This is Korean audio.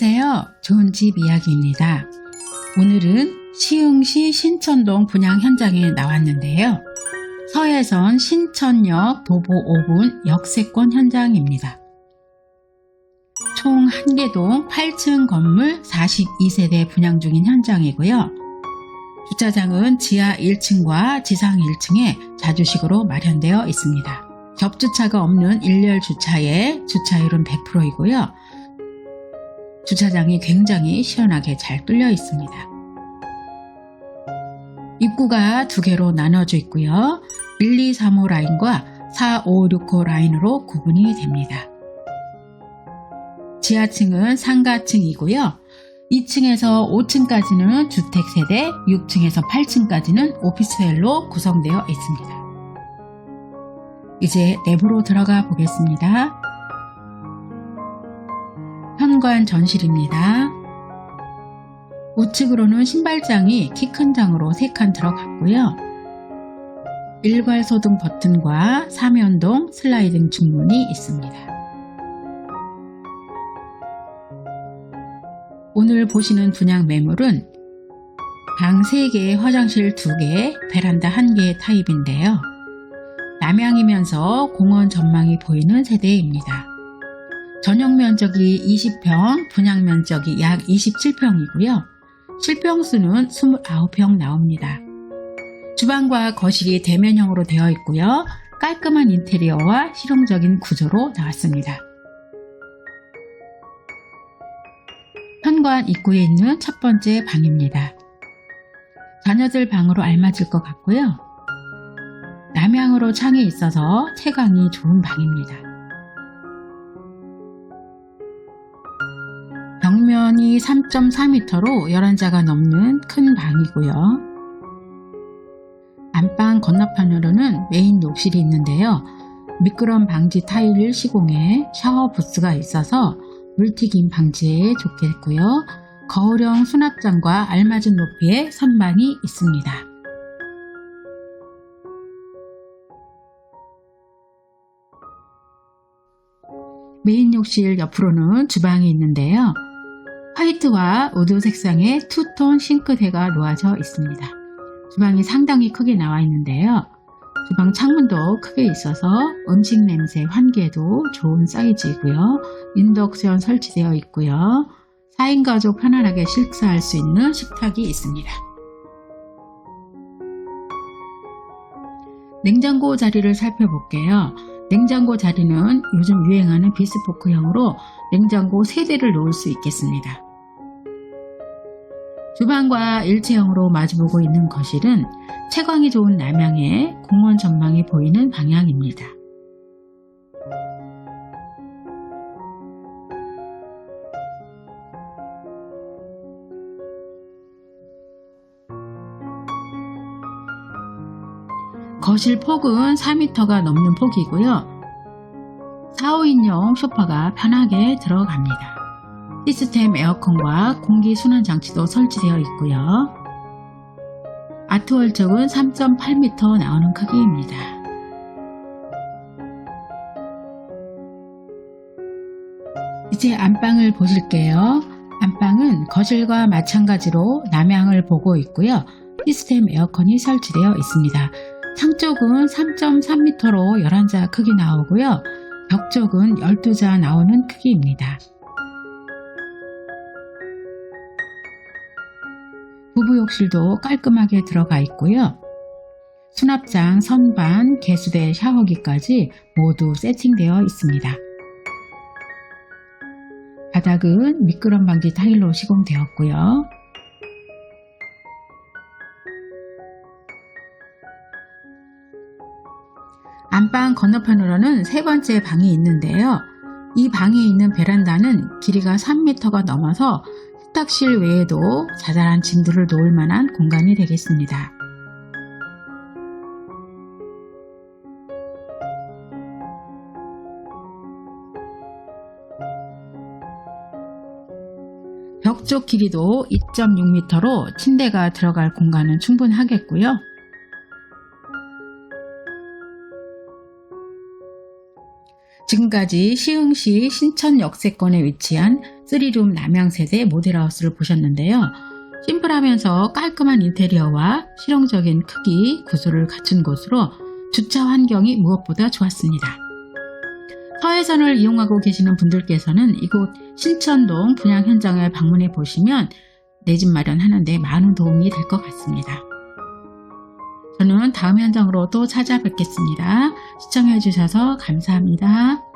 안녕하세요. 좋은 집 이야기입니다. 오늘은 시흥시 신천동 분양 현장에 나왔는데요. 서해선 신천역 도보 5분 역세권 현장입니다. 총 1개동 8층 건물 42세대 분양 중인 현장이고요. 주차장은 지하 1층과 지상 1층에 자주식으로 마련되어 있습니다. 접주차가 없는 일렬 주차에 주차율은 100%이고요. 주차장이 굉장히 시원하게 잘 뚫려 있습니다. 입구가 두 개로 나눠져 있고요. 1, 2, 3호 라인과 4, 5, 6호 라인으로 구분이 됩니다. 지하층은 상가층이고요. 2층에서 5층까지는 주택세대, 6층에서 8층까지는 오피스텔로 구성되어 있습니다. 이제 내부로 들어가 보겠습니다. 현관 전실입니다. 우측으로는 신발장이 키 큰 장으로 3칸 들어갔고요. 일괄 소등 버튼과 사면동 슬라이딩 중문이 있습니다. 오늘 보시는 분양 매물은 방 3개, 화장실 2개, 베란다 1개의 타입인데요. 남향이면서 공원 전망이 보이는 세대입니다. 전용 면적이 20평, 분양 면적이 약 27평이고요. 실평수는 29평 나옵니다. 주방과 거실이 대면형으로 되어 있고요. 깔끔한 인테리어와 실용적인 구조로 나왔습니다. 현관 입구에 있는 첫 번째 방입니다. 자녀들 방으로 알맞을 것 같고요. 남향으로 창이 있어서 채광이 좋은 방입니다. 벽면이 3.4m로 11자가 넘는 큰 방이고요. 안방 건너편으로는 메인 욕실이 있는데요. 미끄럼 방지 타일 시공에 샤워 부스가 있어서 물튀김 방지에 좋겠고요. 거울형 수납장과 알맞은 높이의 선반이 있습니다. 메인 욕실 옆으로는 주방이 있는데요. 화이트와 우드 색상의 투톤 싱크대가 놓아져 있습니다. 주방이 상당히 크게 나와 있는데요. 주방 창문도 크게 있어서 음식 냄새 환기에도 좋은 사이즈이고요. 인덕션 설치되어 있고요. 4인 가족 편안하게 식사할 수 있는 식탁이 있습니다. 냉장고 자리를 살펴볼게요. 냉장고 자리는 요즘 유행하는 비스포크형으로 냉장고 3대를 놓을 수 있겠습니다. 주방과 일체형으로 마주보고 있는 거실은 채광이 좋은 남향에 공원 전망이 보이는 방향입니다. 거실 폭은 4m가 넘는 폭이고요. 4, 5인용 소파가 편하게 들어갑니다. 시스템 에어컨과 공기순환 장치도 설치되어 있고요. 아트월 쪽은 3.8m 나오는 크기입니다. 이제 안방을 보실게요. 안방은 거실과 마찬가지로 남향을 보고 있고요. 시스템 에어컨이 설치되어 있습니다. 창 쪽은 3.3m로 11자 크기 나오고요. 벽 쪽은 12자 나오는 크기입니다. 부부욕실도 깔끔하게 들어가 있고요. 수납장, 선반, 개수대, 샤워기까지 모두 세팅되어 있습니다. 바닥은 미끄럼 방지 타일로 시공되었고요. 안방 건너편으로는 세 번째 방이 있는데요. 이 방에 있는 베란다는 길이가 3m가 넘어서 세탁실 외에도 자잘한 짐들을 놓을 만한 공간이 되겠습니다. 벽 쪽 길이도 2.6m로 침대가 들어갈 공간은 충분하겠고요. 지금까지 시흥시 신천 역세권에 위치한 3룸 남양세대 모델하우스를 보셨는데요. 심플하면서 깔끔한 인테리어와 실용적인 크기, 구조를 갖춘 곳으로 주차 환경이 무엇보다 좋았습니다. 서해선을 이용하고 계시는 분들께서는 이곳 신천동 분양 현장을 방문해 보시면 내 집 마련하는데 많은 도움이 될 것 같습니다. 저는 다음 현장으로 또 찾아뵙겠습니다. 시청해 주셔서 감사합니다.